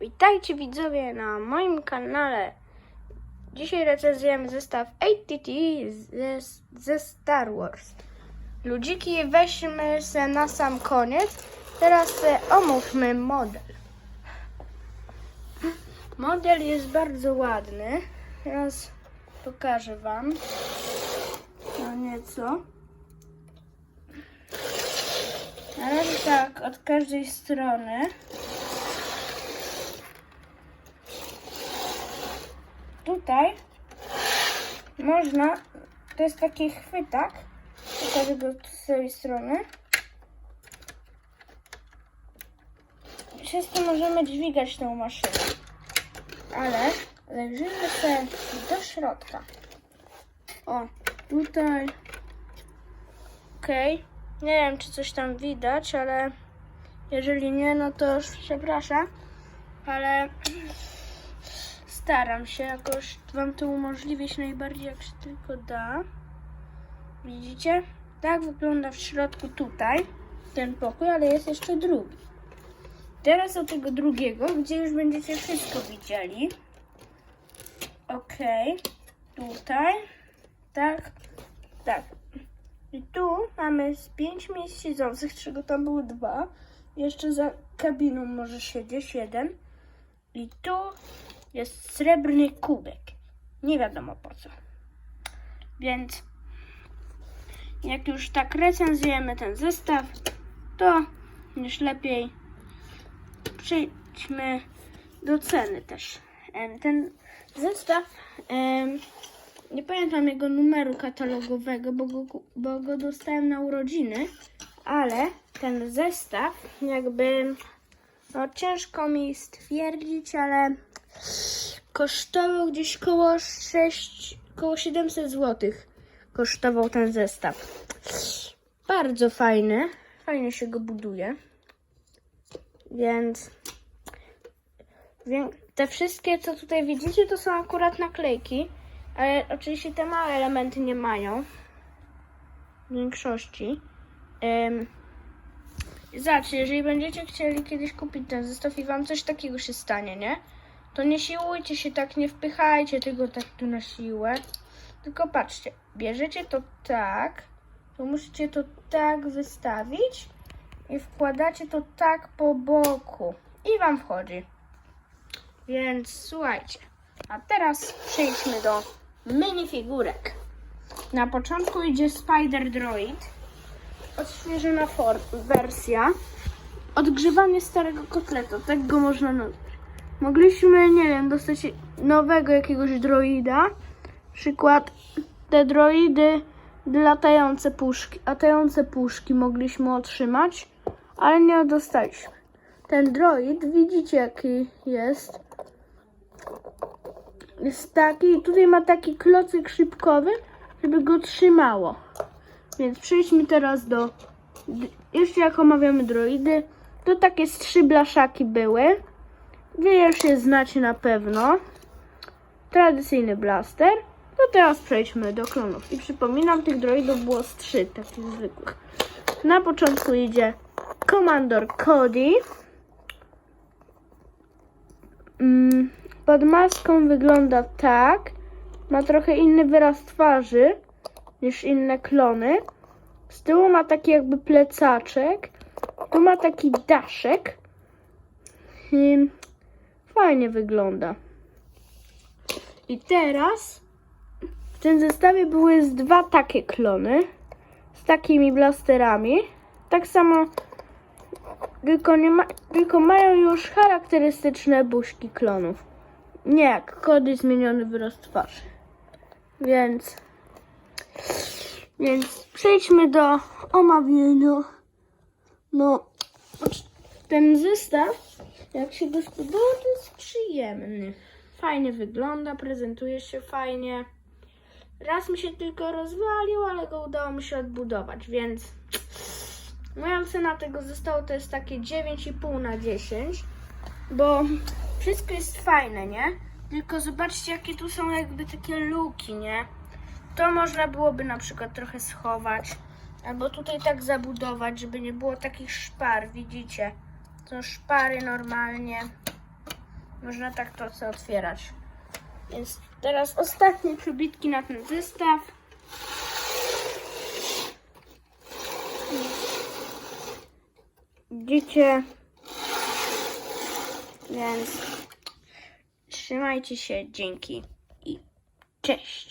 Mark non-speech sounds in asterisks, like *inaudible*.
Witajcie widzowie na moim kanale. Dzisiaj recenzujemy zestaw ATT ze, ze Star Wars. Ludziki weźmy se na sam koniec. Teraz omówmy model. Model jest bardzo ładny. Teraz pokażę Wam. No nieco. Razie tak, od każdej strony. Tutaj można, to jest taki chwytak, pokażę go z tej strony. Przez to możemy dźwigać tą maszynę. Ale zajrzyjmy się do środka. O, tutaj. Okej. Nie wiem, czy coś tam widać, ale jeżeli nie, no to już przepraszam. Ale *clears throat* staram się jakoś Wam to umożliwić najbardziej jak się tylko da. Widzicie? Tak wygląda w środku tutaj ten pokój, ale jest jeszcze drugi. Teraz do tego drugiego, gdzie już będziecie wszystko widzieli. Ok, tutaj, tak, tak. I tu mamy z pięć miejsc siedzących, czego tam były dwa. Jeszcze za kabiną może siedzieć jeden. I tu jest srebrny kubek. Nie wiadomo po co. Więc jak już tak recenzujemy ten zestaw, to już lepiej przejdźmy do ceny też. Ten zestaw, nie pamiętam jego numeru katalogowego, bo go, bo go dostałem na urodziny, ale ten zestaw jakby, no ciężko mi stwierdzić, ale kosztował gdzieś koło 6, koło 700 zł kosztował ten zestaw. Bardzo fajny, fajnie się go buduje. Więc wię- te wszystkie, co tutaj widzicie, to są akurat naklejki, ale oczywiście te małe elementy nie mają w większości. Um, Zobaczcie, jeżeli będziecie chcieli kiedyś kupić ten zestaw i wam coś takiego się stanie, nie? To nie siłujcie się tak, nie wpychajcie tego tak tu na siłę. Tylko patrzcie, bierzecie to tak, to musicie to tak wystawić i wkładacie to tak po boku i wam wchodzi. Więc słuchajcie, a teraz przejdźmy do minifigurek. Na początku idzie Spider Droid, odświeżona wersja, odgrzewanie starego kotletu, tak go można nazwać. Mogliśmy, nie wiem, dostać nowego jakiegoś droida, przykład te droidy latające puszki, latające puszki mogliśmy otrzymać, ale nie dostaliśmy. Ten droid, widzicie jaki jest? Jest taki, tutaj ma taki klocyk szybkowy, żeby go trzymało. Więc przejdźmy teraz do, jeszcze jak omawiamy droidy, to takie trzy blaszaki były. Wy już je znacie na pewno. Tradycyjny blaster. To teraz przejdźmy do klonów. I przypominam, tych droidów było z trzy, takich zwykłych. Na początku idzie Komandor Cody. Mm, Pod maską wygląda tak. Ma trochę inny wyraz twarzy niż inne klony. Z tyłu ma taki jakby plecaczek. Tu ma taki daszek. Ym, Fajnie wygląda. I teraz w tym zestawie były z dwa takie klony z takimi blasterami. Tak samo, tylko, nie ma, tylko mają już charakterystyczne buźki klonów. Nie jak kody zmieniony wyraz twarzy. Więc, więc przejdźmy do omawiania. No, ten zestaw, jak się go spodoba, to jest przyjemny. Fajnie wygląda, prezentuje się fajnie. Raz mi się tylko rozwalił, ale go udało mi się odbudować, więc moja cena tego zestawu to jest takie 9,5 na 10, bo wszystko jest fajne, nie? Tylko zobaczcie, jakie tu są jakby takie luki, nie? To można byłoby na przykład trochę schować, albo tutaj tak zabudować, żeby nie było takich szpar, widzicie? Są szpary normalnie. Można tak to sobie otwierać. Więc teraz ostatnie przybitki na ten zestaw. Widzicie? Więc trzymajcie się, dzięki i cześć.